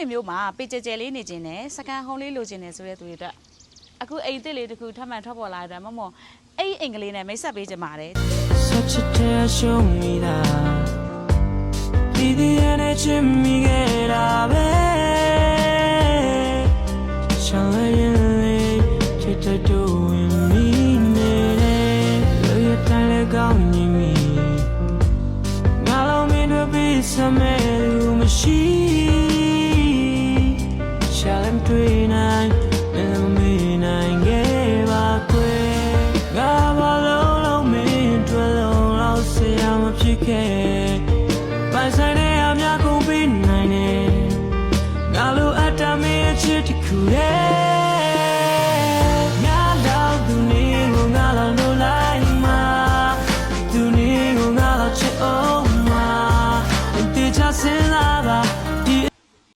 တွေမျိုးမှာပေကြဲကြဲလေးနေခြင်းနဲ့စကန်ဟုံးလေးလိုချင်တယ်ဆိုတဲ့သူတွေအတွက်အခုအိမ်သစ်လေးတစ်ခုထပ်မံထွက်ပေါ်လာတဲ့မမောအဲ့အင်္ဂလိပ်နဲ့မိတ်ဆက်ပေးကြပါတယ် Such a passion me da ဒီဒီနဲ့ချင်မိခဲ့တာပဲ Shall I lay to to do in me နဲ့လိုရတဲ့လေကောင်းနေမိငါလုံးမင်းတို့ပြီးစမဲ့လူမရှိ တွေ့နိုင်မမေ့နိုင်ခဲ့ပါကွယ်ငါဘာလုံးလုံးမင်းတွေ့လုံးလောက်ဆရာမဖြစ်ခဲ့ပိုင်ဆိုင်တဲ့အများကုန်ပြီးနိုင်နေငါလိုအပ်တာမင်းအချစ်တခုရဲ့